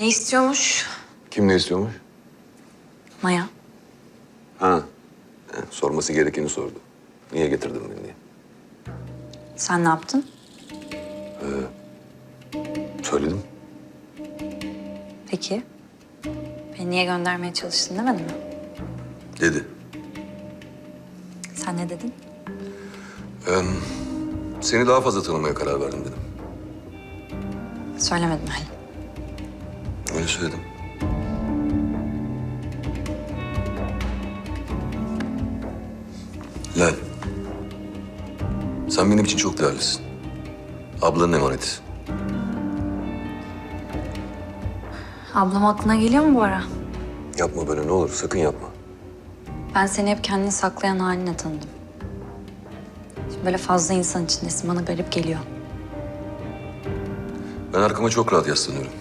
Ne istiyormuş? Kim ne istiyormuş? Maya. Ha. he, sorması gerekeni sordu. Niye getirdin beni diye. Sen ne yaptın? Söyledim. Peki. Beni niye göndermeye çalıştın demedin mi? Dedi. Sen ne dedin? Seni daha fazla tanımaya karar verdim dedim. Söylemedin hala. Öyle söyledim. Lal. Sen benim için çok değerlisin. Ablanın emaneti. Ablam aklına geliyor mu bu ara? Yapma böyle ne olur sakın yapma. Ben seni hep kendini saklayan haline tanıdım. Şimdi böyle fazla insan içindesin. Bana garip geliyor. Ben arkama çok rahat yaslanıyorum.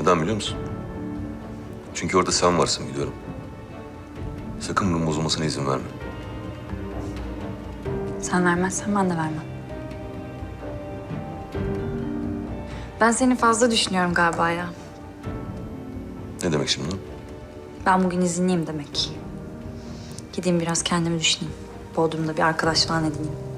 Neden biliyor musun? Çünkü orada sen varsın biliyorum. Sakın bunun bozulmasına izin verme. Sen vermezsen ben de vermem. Ben seni fazla düşünüyorum galiba ya. Ne demek şimdi? Ben bugün izinliyim demek. Gideyim biraz kendimi düşüneyim. Bodrum'da bir arkadaş falan edineyim.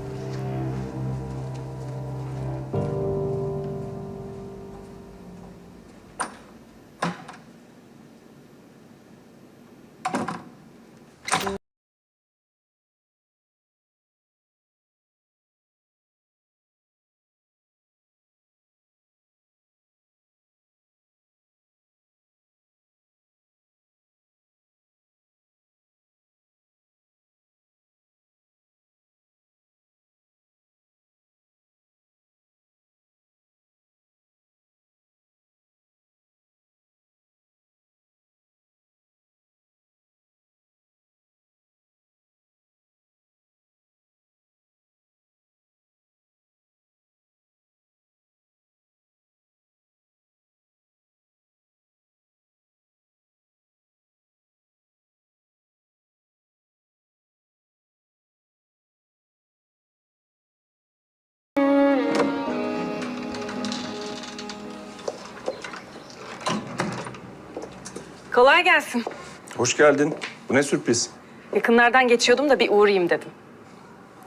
Kolay gelsin. Hoş geldin. Bu ne sürpriz? Yakınlardan geçiyordum da bir uğrayayım dedim.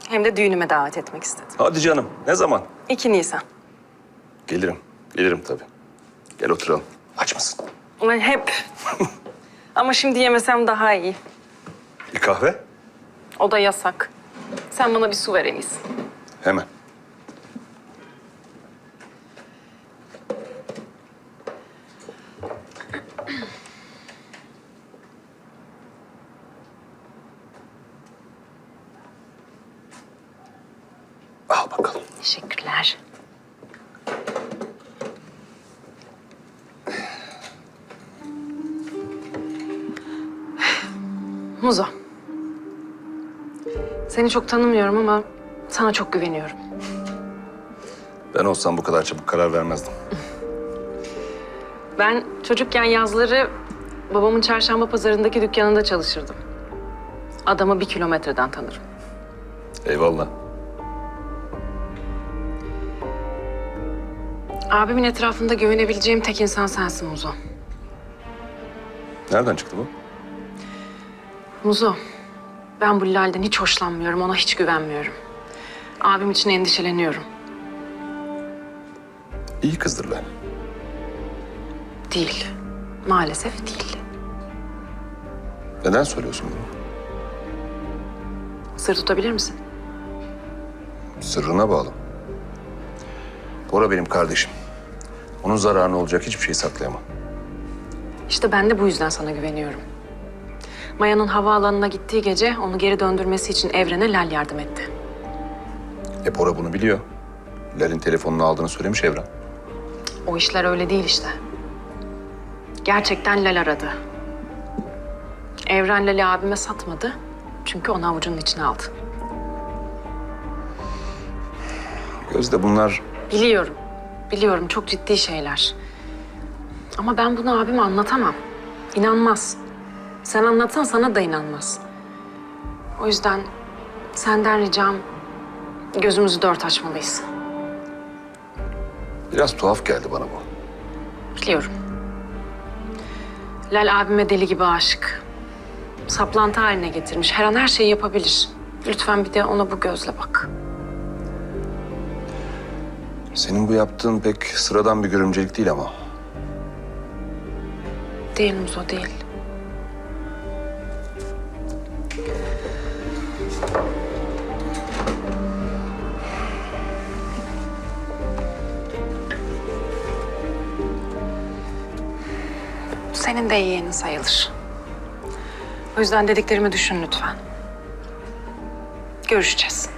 Hem de düğünüme davet etmek istedim. Hadi canım. Ne zaman? 2 Nisan. Gelirim. Gelirim tabii. Gel oturalım. Aç mısın? Ulan hep. Ama şimdi yemesem daha iyi. Bir kahve? O da yasak. Sen bana bir su ver en iyisi. Hemen. Bakalım. Teşekkürler. Muzo. Seni çok tanımıyorum ama sana çok güveniyorum. Ben olsam bu kadar çabuk karar vermezdim. Ben çocukken yazları babamın çarşamba pazarındaki dükkanında çalışırdım. Adamı bir kilometreden tanırım. Eyvallah. Abimin etrafında güvenebileceğim tek insan sensin Muzo. Nereden çıktı bu? Muzo, ben bu Lal'den hiç hoşlanmıyorum, ona hiç güvenmiyorum. Abim için endişeleniyorum. İyi kızdır lan. Değil, maalesef değil. Neden söylüyorsun bunu? Sır tutabilir misin? Sırrına bağlı. Bora benim kardeşim. Onun zararına olacak hiçbir şey saklayamam. İşte ben de bu yüzden sana güveniyorum. Maya'nın havaalanına gittiği gece onu geri döndürmesi için Evren'e Lal yardım etti. E Bora bunu biliyor. Lal'in telefonunu aldığını söylemiş Evren. O işler öyle değil işte. Gerçekten Lal aradı. Evren Lal'i abime satmadı. Çünkü onu avucunun içine aldı. Gözde bunlar Biliyorum. Biliyorum çok ciddi şeyler. Ama ben bunu abime anlatamam. İnanmaz. Sen anlatsan sana da inanmaz. O yüzden senden ricam gözümüzü dört açmalıyız. biraz tuhaf geldi bana bu. Biliyorum. Lal abime deli gibi aşık. Saplantı haline getirmiş. Her an her şeyi yapabilir. Lütfen bir de ona bu gözle bak. Senin bu yaptığın pek sıradan bir görümcelik değil ama. Değil Muzo değil. Senin de yeğenin sayılır. O yüzden dediklerimi düşün lütfen. Görüşeceğiz.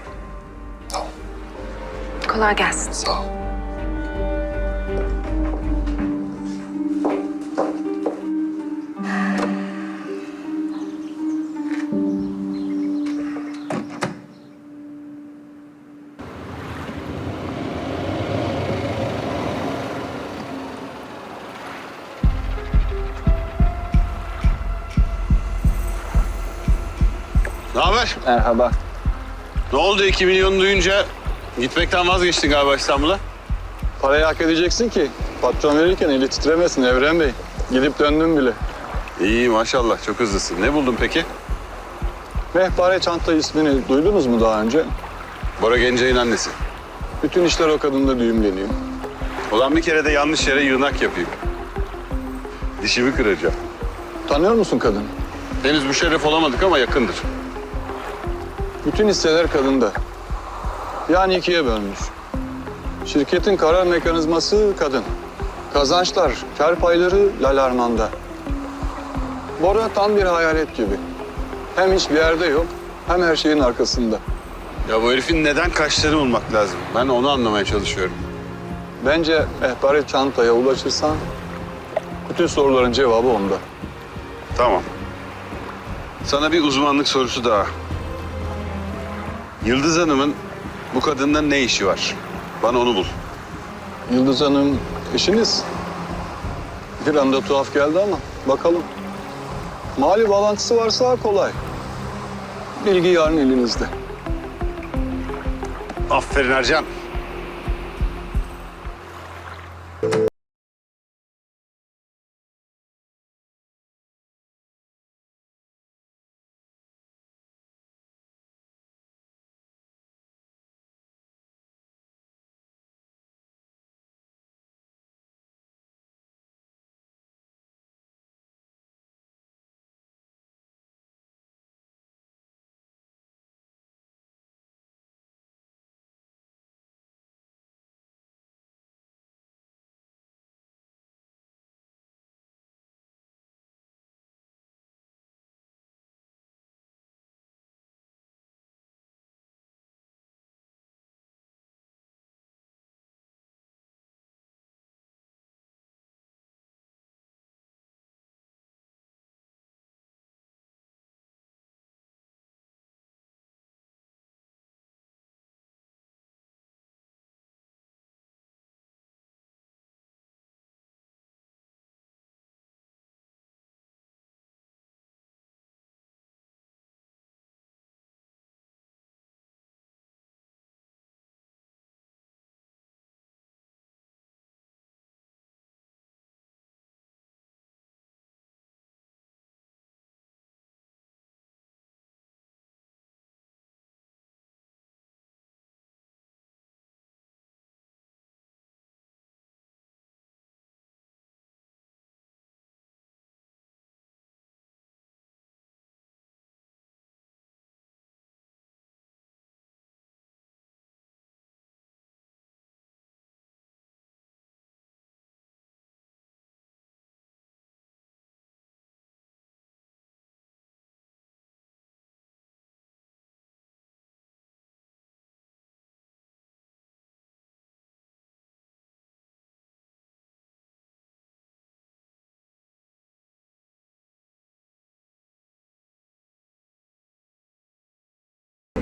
Kolay gelsin. Sağ ol. Ne haber? Merhaba. Ne oldu 2 milyon duyunca gitmekten vazgeçtin galiba İstanbul'a? Parayı hak edeceksin ki patron verirken eli titremesin Evren Bey. Gidip döndüm bile. İyi maşallah çok hızlısın. Ne buldun peki? Mehpare çanta ismini duydunuz mu daha önce? Bora Gencay'ın annesi. Bütün işler o kadında düğümleniyor. Ulan bir kere de yanlış yere yığınak yapayım. Dişimi kıracağım. Tanıyor musun kadını? Henüz müşerref olamadık ama yakındır. Bütün hisseler kadında. Yani ikiye bölmüş. Şirketin karar mekanizması kadın. Kazançlar, kar payları Lal Arman'da. Bora tam bir hayalet gibi. Hem hiçbir yerde yok, hem her şeyin arkasında. Ya bu herifin neden kaçtığını bulmak lazım. Ben onu anlamaya çalışıyorum. Bence ehbare çantaya ulaşırsan bütün soruların cevabı onda. Tamam. Sana bir uzmanlık sorusu daha. Yıldız Hanım'ın bu kadınla ne işi var? Bana onu bul. Yıldız Hanım eşiniz. Bir anda tuhaf geldi ama bakalım. Mali bağlantısı varsa kolay. Bilgi yarın elinizde. Aferin Ercan.